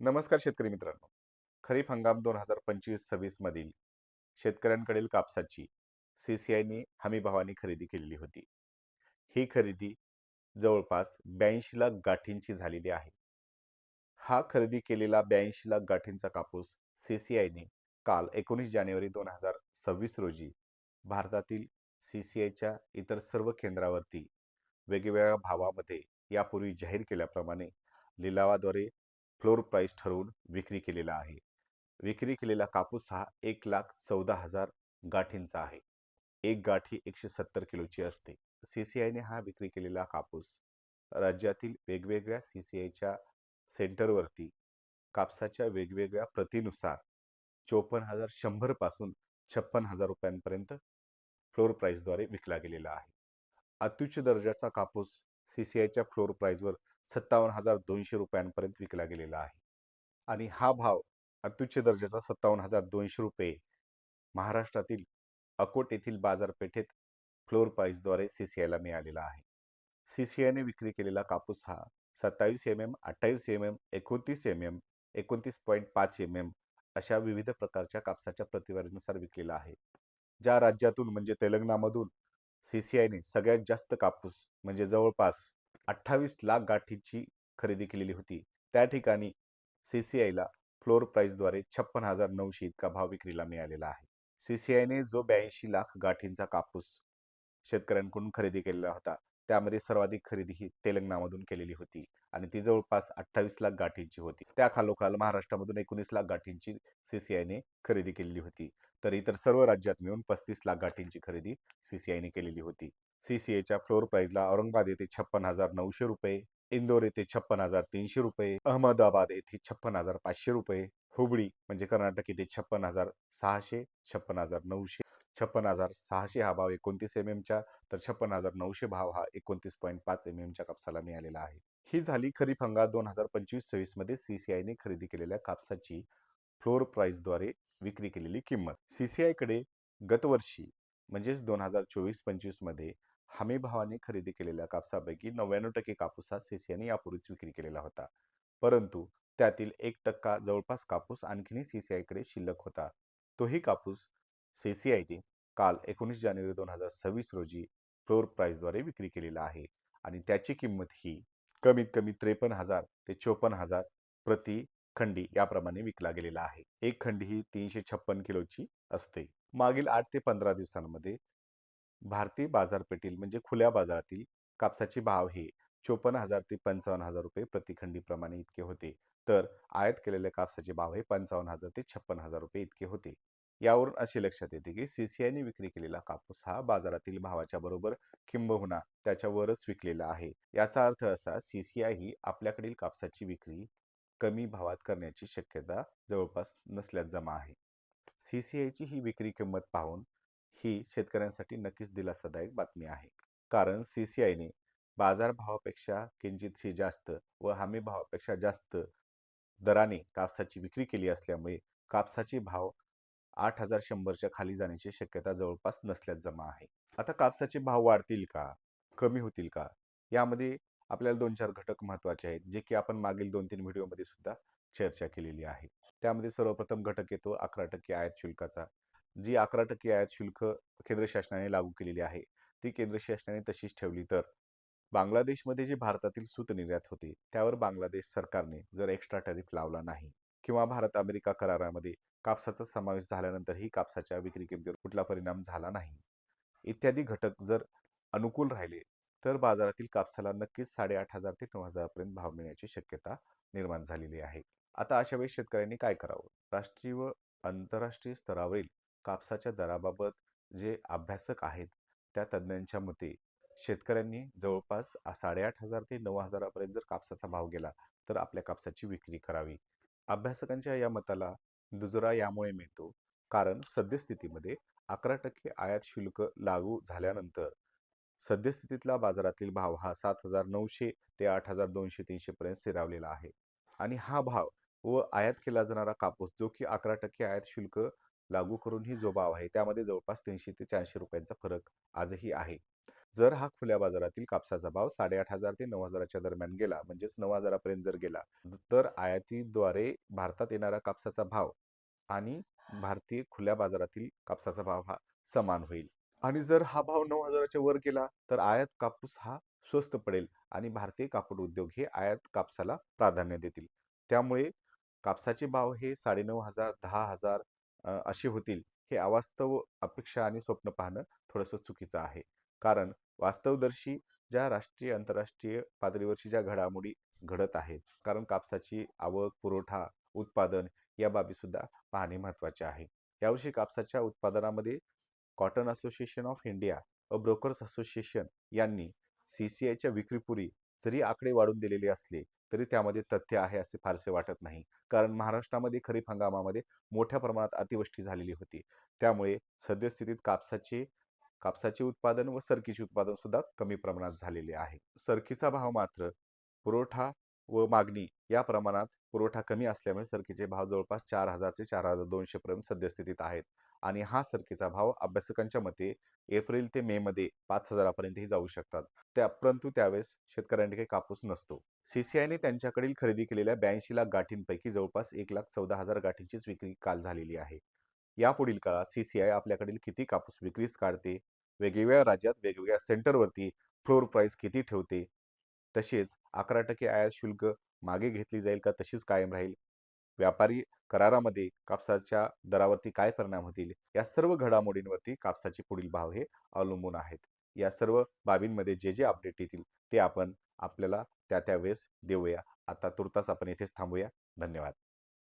नमस्कार शेतकरी मित्रांनो. खरीप हंगाम दोन हजार पंचवीस सव्वीस मधील शेतकऱ्यांकडील कापसाची सीसीआयने आयने हमीभावाने खरेदी केलेली होती. ही खरेदी जवळपास ब्याऐंशी लाख गाठींची झालेली आहे. हा खरेदी केलेला ब्याऐंशी लाख गाठींचा कापूस सीसीआयने काल एकोणीस जानेवारी दोन हजार सव्वीस रोजी भारतातील सीसीआयच्या इतर सर्व केंद्रावरती वेगवेगळ्या भावामध्ये यापूर्वी जाहीर केल्याप्रमाणे लिलावाद्वारे फ्लोर प्राईस ठरवून विक्री केलेला आहे. विक्री केलेला कापूस हा एक लाख चौदा हजार गाठींचा आहे. एक गाठी एकशे सत्तर किलोची असते. सी सी आयने हा विक्री केलेला कापूस राज्यातील वेगवेगळ्या सी सी आयच्या सेंटरवरती कापसाच्या वेगवेगळ्या प्रतीनुसार चोपन्न हजार शंभरपासून छप्पन हजार रुपयांपर्यंत फ्लोर प्राईसद्वारे विकला गेलेला आहे. अत्युच्च दर्जाचा कापूस सी सी आयच्या फ्लोर प्राईजवर सत्तावन्न हजार दोनशे रुपयांपर्यंत विकला गेलेला आहे. आणि हा भाव अत्युच्च दर्जाचा सत्तावन्न हजार दोनशे रुपये महाराष्ट्रातील अकोट येथील बाजारपेठेत फ्लोर प्राईजद्वारे सी सी आयला मिळालेला आहे. सी सी आयने विक्री केलेला कापूस हा सत्तावीस एम एम अठ्ठावीस एम एम एकोणतीस एम एम एकोणतीस पॉईंट पाच एम एम अशा विविध प्रकारच्या कापसाच्या प्रतिवारीनुसार विकलेला आहे. ज्या राज्यातून म्हणजे तेलंगणामधून सीसीआयने सगळ्यात जास्त कापूस म्हणजे जवळपास अठ्ठावीस लाख गाठीची खरेदी केलेली होती. त्या ठिकाणी सीसीआयला फ्लोअर प्राईसद्वारे छप्पन हजार नऊशे इतका भाव विक्रीला मिळालेला आहे. सीसीआयने जो ब्याऐंशी लाख गाठींचा कापूस शेतकऱ्यांकडून खरेदी केलेला होता त्यामध्ये सर्वाधिक खरेदी ही तेलंगणामधून केलेली होती आणि ती जवळपास अठ्ठावीस लाख गाठींची होती. त्या खालोखाल महाराष्ट्रामधून एकोणीस लाख गाठींची सीसीआयने खरेदी केलेली होती. तर इतर सर्व राज्यात मिळून पस्तीस लाख गाठींची खरेदी सी सी आयने केलेली होती. सी सी आयच्या फ्लोर प्राईजला औरंगाबाद येथे छप्पन हजार नऊशे रुपये इंदोर येथे छप्पन हजार तीनशे रुपये अहमदाबाद येथे छप्पन हजार पाचशे रुपये हुबळी म्हणजे कर्नाटक येथे छप्पन हजार सहाशे छप्पन हजार नऊशे छप्पन हजार सहाशे हा भाव एकोणतीस एम एमच्या तर छप्पन हजार नऊशे भाव हा एकोणतीस पॉईंट पाच एम एमच्या कापसाला मिळालेला आहे. ही झाली खरीप हंगाम दोन हजार पंचवीस सव्वीसमध्ये सीसीआयने खरेदी केलेल्या कापसाची फ्लोर प्राइसद्वारे विक्री केलेली किंमत. सीसीआयकडे गतवर्षी म्हणजेच दोन हजार चोवीस पंचवीसमध्ये हमीभावाने खरेदी केलेल्या कापसापैकी नव्याण्णव टक्के कापूस हा सीसीआयने यापूर्वीच विक्री केलेला होता. परंतु त्यातील एक टक्का जवळपास कापूस आणखीनही सीसीआयकडे शिल्लक होता. तोही कापूस सीसीआयने काल एकोणीस जानेवारी दोन हजार सव्वीस रोजी फ्लोर प्राईसद्वारे विक्री केलेला आहे आणि त्याची किंमत ही कमीत कमी त्रेपन्न हजार ते चोपन्न हजार प्रति खंडी याप्रमाणे विकला गेलेला आहे. एक खंडी ही तीनशे छप्पन किलोची असते. मागील आठ ते पंधरा दिवसांमध्ये भारतीय बाजारपेठील म्हणजे खुल्या बाजारातील कापसाचे भाव हे चोपन्न हजार ते पंचावन्न हजार रुपये प्रतिखंडीप्रमाणे इतके होते. तर आयात केलेल्या कापसाचे भाव हे पंचावन्न हजार ते छप्पन हजार रुपये इतके होते. यावरून असे लक्षात येते की सीसीआयने विक्री केलेला कापूस हा बाजारातील भावाच्या बरोबर किंबहुना त्याच्यावरच विकलेला आहे. याचा अर्थ असा सीसीआय ही आपल्याकडील कापसाची विक्री कमी भावात करण्याची शक्यता जवळपास नसल्यास जमा आहे. सी सी आयची ही विक्री किंमत पाहून ही शेतकऱ्यांसाठी नक्कीच दिलासादायक बातमी आहे. कारण सी सी आयने बाजारभावापेक्षा किंचितशी जास्त व हमी भावापेक्षा जास्त दराने कापसाची विक्री केली असल्यामुळे कापसाचे भाव आठ हजार शंभरच्या खाली जाण्याची शक्यता जवळपास नसल्यास जमा आहे. आता कापसाचे भाव वाढतील का? कमी होतील का? यामध्ये आपल्याला दोन चार घटक महत्त्वाचे आहेत जे की आपण मागील दोन तीन व्हिडिओमध्ये सुद्धा चर्चा केलेली आहे. त्यामध्ये सर्वप्रथम घटक येतो अकरा टक्के आयात शुल्काचा. जी अकरा टक्के आयात शुल्क केंद्र शासनाने लागू केलेली आहे ती केंद्र शासनाने तशीच ठेवली तर बांगलादेशमध्ये जे भारतातील सूत निर्यात होते त्यावर बांगलादेश सरकारने जर एक्स्ट्रा टॅरिफ लावला नाही किंवा भारत अमेरिका करारामध्ये कापसाचा समावेश झाल्यानंतरही कापसाच्या विक्री किमतीवर कुठला परिणाम झाला नाही इत्यादी घटक जर अनुकूल राहिले तर बाजारातील कापसाला नक्कीच साडेआठ हजार ते नऊ हजारपर्यंत भाव मिळण्याची शक्यता निर्माण झालेली आहे. आता अशा वेळी शेतकऱ्यांनी काय करावं? राष्ट्रीय व आंतरराष्ट्रीय स्तरावरील कापसाच्या दराबाबत जे अभ्यासक आहेत त्या तज्ज्ञांच्या मते शेतकऱ्यांनी जवळपास साडेआठ हजार ते नऊ हजारापर्यंत जर कापसाचा भाव गेला तर आपल्या कापसाची विक्री करावी. अभ्यासकांच्या या मताला दुजरा यामुळे मिळतो कारण सद्यस्थितीमध्ये अकरा टक्के आयात शुल्क लागू झाल्यानंतर सद्यस्थितीतला बाजारातील भाव हा सात हजार नऊशे ते आठ हजार दोनशे तीनशे पर्यंत स्थिरावलेला आहे. आणि हा भाव व आयात केला जाणारा कापूस जो की अकरा टक्के आयात शुल्क लागू करूनही जो भाव आहे त्यामध्ये जवळपास तीनशे ते चारशे रुपयांचा फरक आजही आहे. जर हा खुल्या बाजारातील कापसाचा भाव साडेआठ हजार ते नऊ हजाराच्या दरम्यान गेला म्हणजेच नऊ हजारापर्यंत जर गेला तर आयातीद्वारे भारतात येणारा कापसाचा भाव आणि भारतीय खुल्या बाजारातील कापसाचा भाव हा समान होईल. आणि जर हा भाव नऊ हजाराच्या वर गेला तर आयात कापूस हा स्वस्त पडेल आणि भारतीय कापड उद्योग हे आयात कापसाला प्राधान्य देतील. त्यामुळे कापसाचे भाव हे साडेनऊ हजार दहा हजार असे होतील हे अवास्तव अपेक्षा आणि स्वप्न पाहणं थोडंसं चुकीचं आहे. कारण वास्तवदर्शी ज्या राष्ट्रीय आंतरराष्ट्रीय पातळीवरची ज्या घडामोडी घडत आहेत कारण कापसाची आवक पुरवठा उत्पादन या बाबीसुद्धा पाहणे महत्त्वाचे आहे. यावर्षी कापसाच्या उत्पादनामध्ये कॉटन असोसिएशन ऑफ इंडिया अ ब्रोकर्स असोसिएशन यांनी सी सी आयच्या विक्रीपूर्वी जरी आकडे वाढून दिलेले असले तरी त्यामध्ये तथ्य आहे असे फारसे वाटत नाही. कारण महाराष्ट्रामध्ये खरीप हंगामामध्ये मोठ्या प्रमाणात अतिवृष्टी झालेली होती. त्यामुळे सद्यस्थितीत कापसाचे कापसाचे उत्पादन व सरकीचे उत्पादन सुद्धा कमी प्रमाणात झालेले आहे. सरकीचा भाव मात्र पुरवठा व मागणी या प्रमाणात पुरवठा कमी असल्यामुळे सरकीचे भाव जवळपास चार हजार ते चार हजार दोनशे पर्यंत सद्यस्थितीत आहेत. आणि हा सरकीचा भाव अभ्यासकांच्या मते एप्रिल ते मे मध्ये पाच हजारापर्यंतही जाऊ शकतात. त्या परंतु त्यावेळेस शेतकऱ्यांकडे कापूस नसतो. सीसीआयने त्यांच्याकडील खरेदी केलेल्या ब्याऐंशी लाख गाठींपैकी जवळपास एक लाख चौदा हजार गाठींचीच विक्री काल झालेली आहे. यापुढील काळात सीसीआय आपल्याकडील किती कापूस विक्रीस काढते? वेगवेगळ्या राज्यात वेगवेगळ्या सेंटरवरती फ्लोर प्राईस किती ठेवते? तसेच अकरा टक्के आयात शुल्क मागे घेतली जाईल का तशीच कायम राहील? व्यापारी करारामध्ये कापसाच्या दरावरती काय परिणाम होतील? या सर्व घडामोडींवरती कापसाचे पुढील भाव हे अवलंबून आहेत. या सर्व बाबींमध्ये जे जे अपडेट येतील ते आपण आपल्याला त्या त्यावेळेस देऊया. आता तुर्तास आपण येथेच थांबूया. धन्यवाद.